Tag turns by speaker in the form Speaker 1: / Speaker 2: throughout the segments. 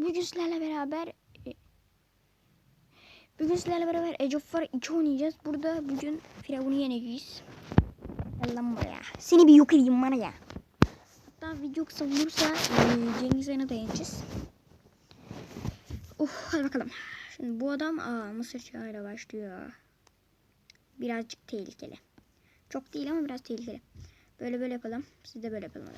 Speaker 1: bugün sizlerle beraber e, Bugün sizlerle beraber Age of War 2 oynayacağız. Burada bugün Firavun'u yeneceğiz. Gel lan buraya. Seni bir yok edeyim bana ya. Hatta video kısa olursa e, Cengiz Han'a da yeneceğiz. Oh hadi bakalım. Şimdi bu adam aa, Mısır çağıyla başlıyor. Birazcık tehlikeli. Çok değil ama biraz tehlikeli. Böyle böyle yapalım. Siz de böyle yapalım.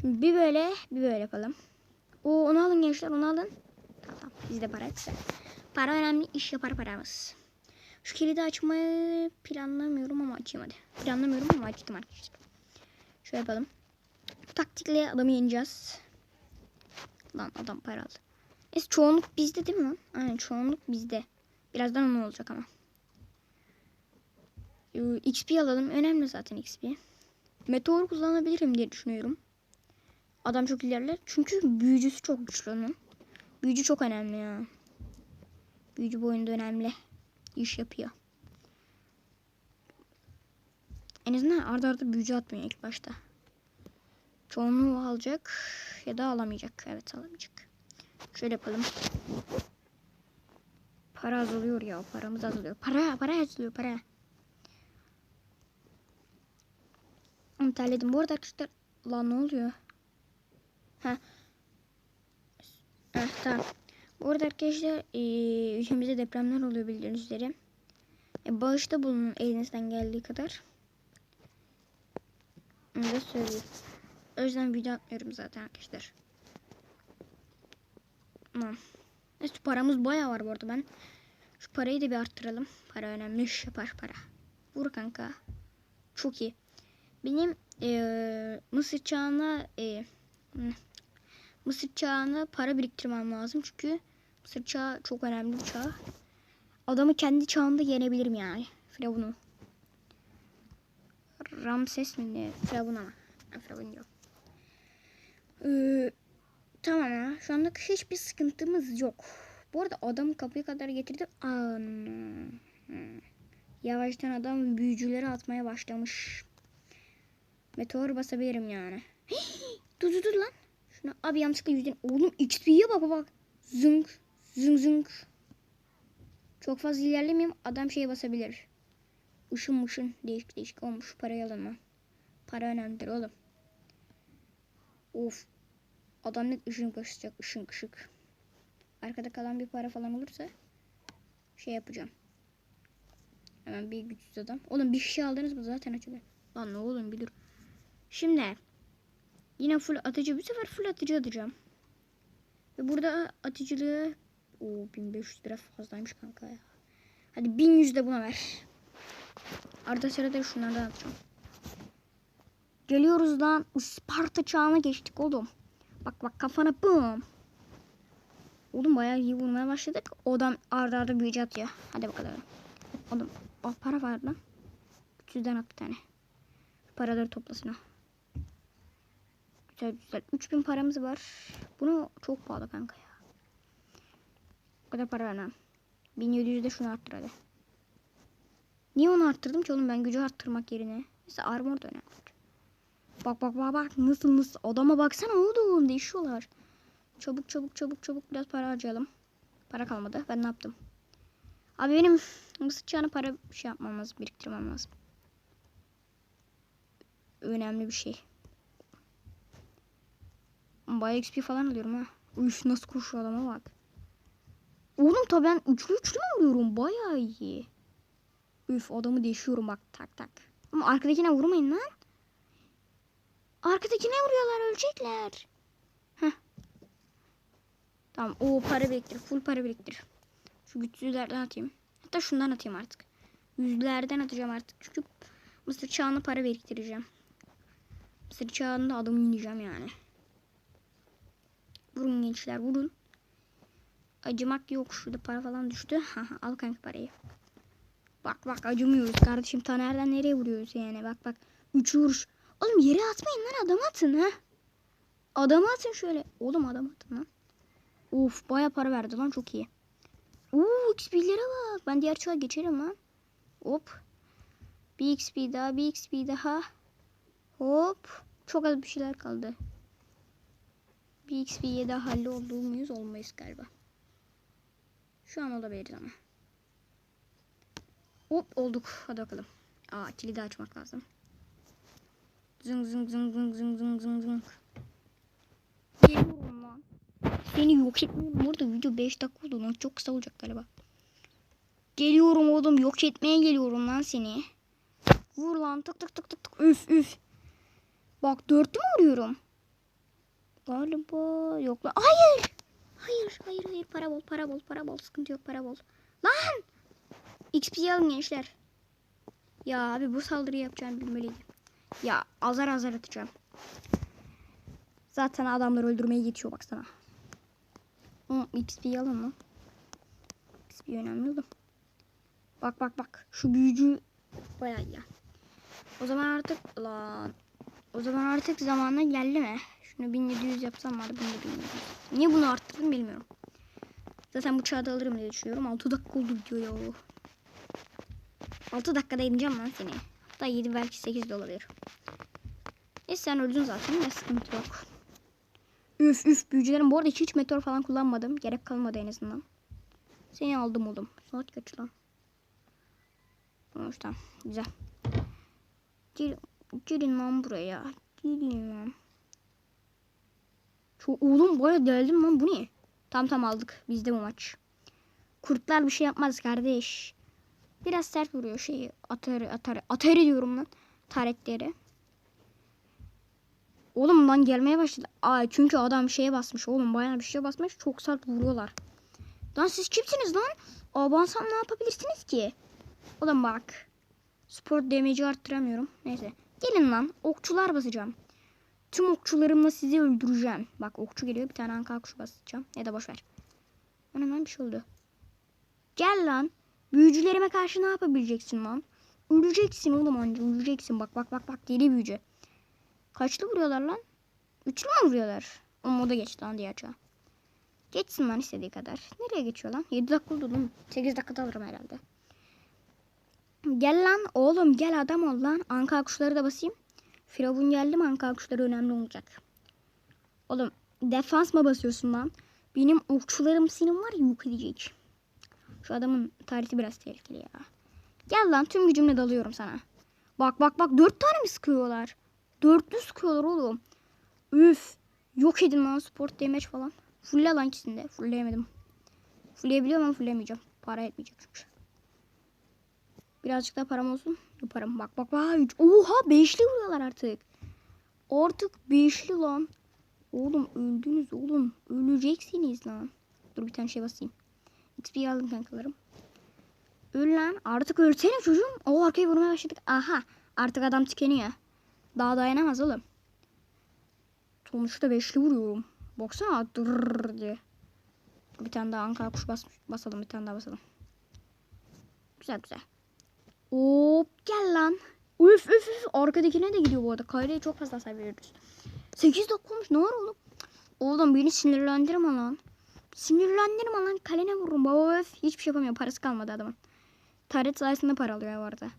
Speaker 1: Şimdi bir böyle bir böyle yapalım. O onu alın gençler onu alın. Tamam bizde para güzel. Para önemli iş yapar paramız. Şu kilidi açmayı planlamıyorum ama açayım hadi. Planlamıyorum ama açtım arkadaşlar. Şöyle yapalım. Taktikle adamı yeneceğiz. Lan adam para aldı. Es çoğunluk bizde değil mi lan? Aynen çoğunluk bizde. Birazdan onun olacak ama. XP alalım. Önemli zaten XP. Meteor kullanabilirim diye düşünüyorum. Adam çok ilerler. Çünkü büyücüsü çok güçlü onun. Büyücü çok önemli ya. Büyücü bu oyunda önemli. İş yapıyor. En azından arda arda büyücü atmıyor ilk başta. Çoğunluğu alacak ya da alamayacak. Evet alamayacak. Şöyle yapalım. Para azalıyor ya. Paramız azalıyor. Para, para azalıyor para. Onu terledim. Bu arada arkadaşlar lan ne oluyor? Ha. Eh, tamam. Bu arada arkadaşlar e, ülkemizde depremler oluyor bildiğiniz üzere. E, bağışta bulunun elinizden geldiği kadar. Onu da söyleyeyim. O yüzden video atmıyorum zaten arkadaşlar. Tamam. Neyse paramız bayağı var bu arada ben. Şu parayı da bir arttıralım. Para önemli iş yapar para. Vur kanka. Çok iyi. Benim e, Mısır çağına e, Mısır çağına para biriktirmem lazım. Çünkü Mısır çağı çok önemli bir çağ. Adamı kendi çağında yenebilirim yani. Firavun'u. Ramses mi ne? Firavun ama. Firavun yok. Ee, tamam ya. Şu anda hiçbir sıkıntımız yok. Bu arada adam kapıya kadar getirdi. Ana. Yavaştan adam büyücüleri atmaya başlamış. Meteor basabilirim yani. Dur dur dur lan. Şuna abi yanlışlıkla yüzden. Oğlum XP'ye bak bak. Zınk zınk zınk. Çok fazla ilerlemeyeyim. Adam şeye basabilir. Işın mışın değişik değişik olmuş. Parayı alın lan. Para önemlidir oğlum. Of. Adam net ışın kaşıyacak. Işın kışık. Arkada kalan bir para falan olursa şey yapacağım. Hemen bir güçsüz adam. Oğlum bir şey aldınız mı zaten açılır. Lan ne oğlum bir dur. Şimdi yine full atıcı bir sefer full atıcı atacağım. Ve burada atıcılığı o 1500 lira fazlaymış kanka ya. Hadi 1100 de buna ver. Arada sırada şunlardan atacağım. Geliyoruz lan. Isparta çağına geçtik oğlum. Bak bak kafana bum. Oğlum bayağı iyi vurmaya başladık. O adam arda arda büyücü atıyor. Hadi bakalım. Oğlum o para var lan. 300'den at bir tane. Paraları toplasın o. Güzel güzel. 3000 paramız var. Bunu çok pahalı kanka ya. O kadar para vermem. 1700 de şunu arttır hadi. Niye onu arttırdım ki oğlum ben gücü arttırmak yerine. Mesela armor da önemli. Bak bak bak bak nasıl nasıl. Adama baksana oğlum değişiyorlar. Çabuk çabuk çabuk çabuk biraz para harcayalım. Para kalmadı. Ben ne yaptım? Abi benim mısır çağına para şey yapmam lazım. Biriktirmem lazım. Önemli bir şey. Bayağı XP falan alıyorum ha. Üf nasıl koşuyor adama bak. Oğlum tabi ben üçlü üçlü alıyorum? Bayağı iyi. Üf adamı değişiyorum bak tak tak. Ama arkadakine vurmayın lan. Arkadakine vuruyorlar ölecekler. Heh. Tamam o para biriktir. Full para biriktir. Şu güçsüzlerden atayım. Hatta şundan atayım artık. Yüzlerden atacağım artık. Çünkü Mısır çağına para biriktireceğim. Mısır çağında adamı ineceğim yani. Vurun gençler vurun. Acımak yok. Şurada para falan düştü. Al kanka parayı. Bak bak acımıyoruz kardeşim. Ta nereden nereye vuruyoruz yani. Bak bak. Üç vuruş. Oğlum yere atmayın lan adam atın ha. Adamı atın şöyle. Oğlum adam atın lan. Uf baya para verdi lan çok iyi. Uuu XP'lere bak. Ben diğer çağa geçerim lan. Hop. Bir XP daha bir XP daha. Hop. Çok az bir şeyler kaldı. XP'ye de halloldu muyuz? Olmayız galiba. Şu an olabiliriz ama. Hop olduk. Hadi bakalım. Aa kilidi açmak lazım. Zıng zıng zıng zıng zıng zıng zıng zıng. Geliyorum lan. Seni yok etmiyorum. Burada video 5 dakika oldu lan. Çok kısa olacak galiba. Geliyorum oğlum. Yok etmeye geliyorum lan seni. Vur lan. Tık tık tık tık tık. Üf üf. Bak dörtlü mü vuruyorum? Galiba yok. Hayır. Hayır hayır hayır. Para bol para bol para bol. Sıkıntı yok para bol. Lan. XP'yi alın gençler. Ya abi bu saldırıyı yapacağını bilmeliydim. Ya azar azar atacağım. Zaten adamları öldürmeye yetiyor baksana. Hı, XP'yi alın lan. XP önemli oğlum. Bak bak bak. Şu büyücü bayağı ya. O zaman artık lan. O zaman artık zamanla geldi mi? Şunu 1700 yapsam var 1700. Niye bunu arttırdım bilmiyorum. Zaten bu çağda alırım diye düşünüyorum. 6 dakika oldu diyor ya. 6 dakikada ineceğim lan seni. Hatta 7 belki 8 de olabilir. Neyse sen öldün zaten de sıkıntı yok. Üf üf büyücülerim. Bu arada hiç meteor falan kullanmadım. Gerek kalmadı en azından. Seni aldım oğlum. Saat kaç lan? Tamam. Güzel. Gel, gelin lan buraya. Gelin lan. Çok, oğlum baya deldim lan bu ne? Tam tam aldık. Bizde bu maç. Kurtlar bir şey yapmaz kardeş. Biraz sert vuruyor şeyi. Atar atar. Atar ediyorum lan. Taretleri. Oğlum lan gelmeye başladı. Aa, çünkü adam şeye basmış. Oğlum bayağı bir şeye basmış. Çok sert vuruyorlar. Lan siz kimsiniz lan? Abansam ne yapabilirsiniz ki? Oğlum bak. Spor damage'i arttıramıyorum. Neyse. Gelin lan. Okçular basacağım. Tüm okçularımla sizi öldüreceğim. Bak okçu geliyor. Bir tane anka kuşu basacağım. Ya da boş ver. Ona hemen bir şey oldu. Gel lan. Büyücülerime karşı ne yapabileceksin lan? Öleceksin oğlum anca. Öleceksin. Bak bak bak bak. Deli büyücü. Kaçlı vuruyorlar lan? Üçlü mü vuruyorlar? O moda geçti lan diğer çağ. Geçsin lan istediği kadar. Nereye geçiyor lan? 7 dakika oldu lan. 8 dakikada alırım herhalde. Gel lan oğlum gel adam ol lan. Anka kuşları da basayım. Firavun geldi mi anka kuşları önemli olacak. Oğlum defans mı basıyorsun lan? Benim okçularım senin var yok edecek. Şu adamın tarihi biraz tehlikeli ya. Gel lan tüm gücümle dalıyorum sana. Bak bak bak dört tane mi sıkıyorlar? Dörtlü sıkıyorlar oğlum. Üf. Yok edin lan sport damage falan. Fulle lan ikisini de. Fulleyemedim. Fulleyebiliyorum ama fulleyemeyeceğim. Para etmeyecek çünkü. Birazcık daha param olsun. Yaparım. Bak bak bak. Üç. Oha beşli vuruyorlar artık. Artık beşli lan. Oğlum öldünüz oğlum. Öleceksiniz lan. Dur bir tane şey basayım. XP'yi aldım kankalarım. Öl lan. Artık ölsene çocuğum. O arkaya vurmaya başladık. Aha. Artık adam tükeniyor. Daha dayanamaz oğlum. Sonuçta beşli vuruyorum. Baksana dırrrr diye. Bir tane daha Ankara kuş bas basalım. Bir tane daha basalım. Güzel güzel. Hop gel lan. Üf üf üf. Arkadakine de gidiyor bu arada. Kayra'ya çok fazla hasar veriyoruz. 8 dakika olmuş. Ne var oğlum? Oğlum beni sinirlendirme lan. Sinirlendirme lan. Kalene vururum. Baba öf. Hiçbir şey yapamıyor. Parası kalmadı adamın. Taret sayesinde para alıyor bu arada.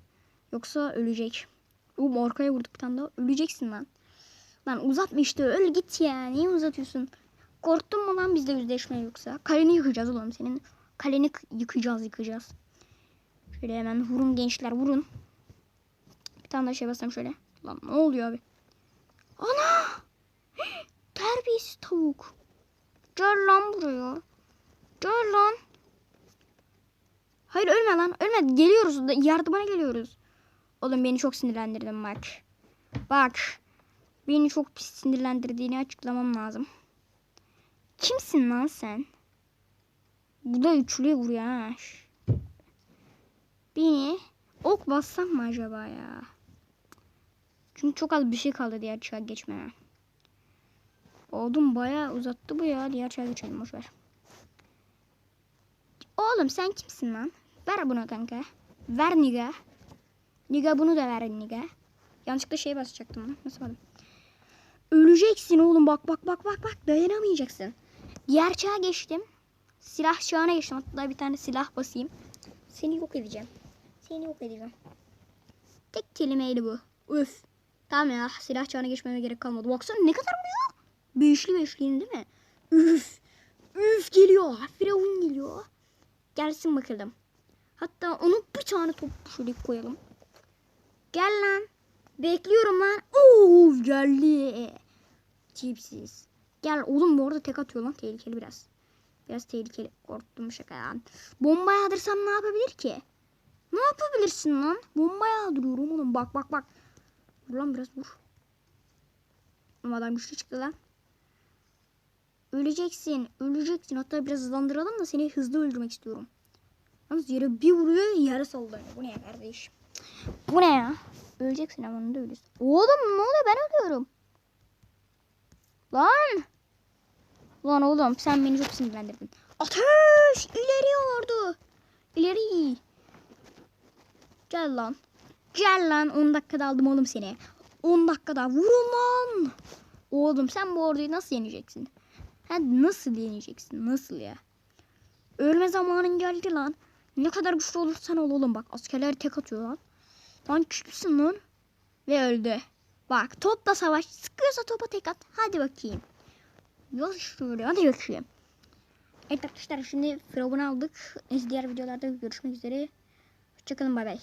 Speaker 1: Yoksa ölecek. Oğlum arkaya vurduk bir tane daha. Öleceksin lan. Lan uzatma işte. Öl git ya. Niye uzatıyorsun? Korktun mu lan bizde yüzleşme yoksa? Kaleni yıkacağız oğlum senin. Kaleni yıkacağız yıkacağız. Şöyle hemen vurun gençler vurun. Bir tane daha şey basayım şöyle. Lan ne oluyor abi? Ana! Terbiyesiz tavuk. Gel lan buraya. Gel lan. Hayır ölme lan. Ölme. Geliyoruz. Yardımına geliyoruz. Oğlum beni çok sinirlendirdin bak. Bak. Beni çok pis sinirlendirdiğini açıklamam lazım. Kimsin lan sen? Bu da üçlüye vuruyor ha. Beni ok bassam mı acaba ya? Çünkü çok az bir şey kaldı diğer çağa geçmeye. Oğlum bayağı uzattı bu ya. Diğer çağa geçelim boşver. Oğlum sen kimsin lan? Ver bunu kanka. Ver niga. Niga bunu da ver niga. Yanlışlıkla şey basacaktım. Nasıl badım? Öleceksin oğlum bak bak bak bak bak dayanamayacaksın. Diğer çağa geçtim. Silah çağına geçtim. Hatta bir tane silah basayım. Seni yok edeceğim. Seni yok edeceğim. Tek kelimeyle bu. Üf. Tamam ya silah çağına geçmeme gerek kalmadı. Baksana ne kadar vuruyor. Beşli beşliğin değil mi? Üf. Üf geliyor. Firavun geliyor. Gelsin bakalım. Hatta onun bir tane top şöyle koyalım. Gel lan. Bekliyorum lan. Oo geldi. Tipsiz. Gel oğlum bu arada tek atıyor lan. Tehlikeli biraz. Biraz tehlikeli. Korktum şakadan. Bomba yağdırsam ne yapabilir ki? Ne yapabilirsin lan? Bomba yağdırıyorum oğlum. Bak bak bak. Vur lan biraz vur. Adam güçlü çıktı lan. Öleceksin. Öleceksin. Hatta biraz hızlandıralım da seni hızlı öldürmek istiyorum. Yalnız yere bir vuruyor yere sallanıyor. Bu ne ya kardeş? Bu ne ya? Öleceksin ama onu da ölürsün. Oğlum ne oluyor ben ölüyorum. Lan. Lan oğlum sen beni çok sinirlendirdin. Ateş! İleri ordu. İleri. Gel lan. Gel lan 10 dakikada aldım oğlum seni. 10 dakikada vurun lan. Oğlum sen bu orduyu nasıl yeneceksin? Ha, nasıl yeneceksin? Nasıl ya? Ölme zamanın geldi lan. Ne kadar güçlü olursan ol oğlum bak. Askerler tek atıyor lan. Lan güçlüsün lan. Ve öldü. Bak topla savaş. Sıkıyorsa topa tek at. Hadi bakayım. Yok şöyle hadi bakayım. Evet arkadaşlar şimdi Firavun'u aldık. Diğer videolarda görüşmek üzere. Hoşçakalın bay bay.